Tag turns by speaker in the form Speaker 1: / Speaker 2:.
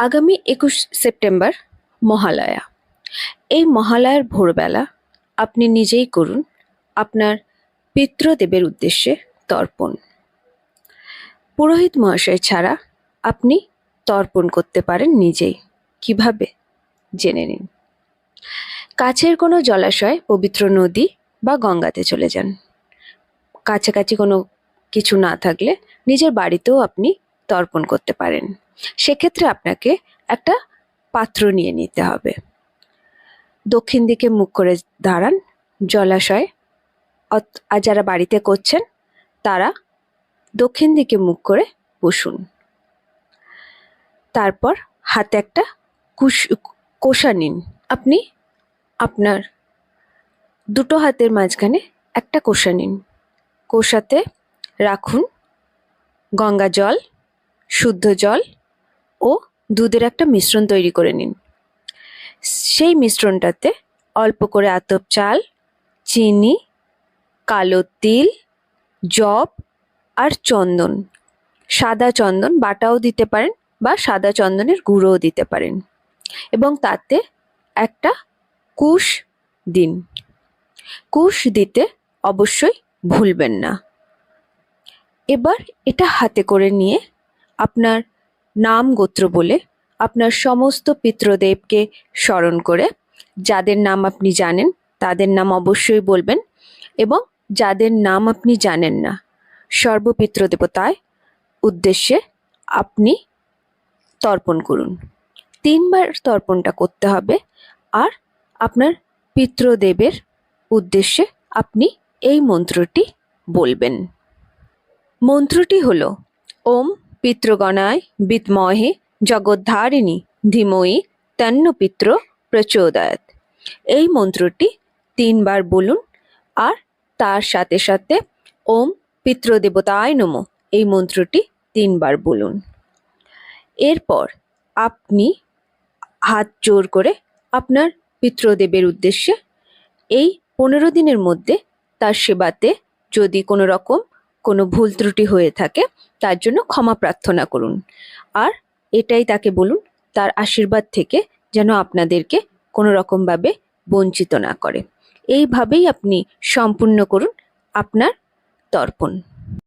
Speaker 1: আগামী একুশ সেপ্টেম্বর মহালয়া। এই মহালয়ার ভোরবেলা আপনি নিজেই করুন আপনার পিতৃদেবের উদ্দেশ্যে তর্পণ। পুরোহিত মহাশয় ছাড়া আপনি তর্পণ করতে পারেন নিজেই। কীভাবে? জেনে নিন। কাছের কোনো জলাশয়, পবিত্র নদী বা গঙ্গাতে চলে যান। কাছাকাছি কোনো কিছু না থাকলে নিজের বাড়িতেও আপনি তর্পণ করতে পারেন। সেক্ষেত্রে আপনাকে একটা পাত্র নিয়ে নিতে হবে। দক্ষিণ দিকে মুখ করে দাঁড়ান। জলাশয় আর যারা বাড়িতে করছেন, তারা দক্ষিণ দিকে মুখ করে বসুন। তারপর হাতে একটা কুশ, কোষা নিন। আপনি আপনার দুটো হাতের মাঝখানে একটা কোষা নিন। কোষাতে রাখুন গঙ্গা জল, শুদ্ধ জল ও দুধের একটা মিশ্রণ তৈরি করে নিন। সেই মিশ্রণটাতে অল্প করে আতপ চাল, চিনি, কালো তিল জব আর চন্দন। সাদা চন্দন বাটাও দিতে পারেন বা সাদা চন্দনের গুঁড়োও দিতে পারেন এবং তাতে একটা কুশ দিন। কুশ দিতে অবশ্যই ভুলবেন না। এবার এটা হাতে করে নিয়ে আপনার নাম গোত্র বলে আপনার সমস্ত পিতৃদেবকে স্মরণ করে, যাদের নাম আপনি জানেন তাদের নাম অবশ্যই বলবেন এবং যাদের নাম আপনি জানেন না সর্বপিতৃদেবতায় উদ্দেশ্যে আপনি তর্পণ করুন। তিনবার তর্পণটা করতে হবে আর আপনার পিতৃদেবের উদ্দেশ্যে আপনি এই মন্ত্রটি বলবেন। মন্ত্রটি হল, ওম পিতৃগণায় বিদ্মহে জগদ্ধারিণী ধীময়ী তন্ন পিত্র প্রচোদয়াত। এই মন্ত্রটি তিনবার বলুন আর তার সাথে সাথে ওম পিতৃদেবতায় নম। এই মন্ত্রটি তিনবার বলুন। এরপর আপনি হাত জোর করে আপনার পিতৃদেবের উদ্দেশ্যে এই পনেরো দিনের মধ্যে তার সেবাতে যদি কোনো রকম কোনো ভুল ত্রুটি হয়ে থাকে, তার জন্য ক্ষমা প্রার্থনা করুন। আর এটাই তাকে বলুন, তার আশীর্বাদ থেকে যেন আপনাদেরকে কোনো রকমভাবে বঞ্চিত না করে। এইভাবেই আপনি সম্পূর্ণ করুন আপনার তর্পণ।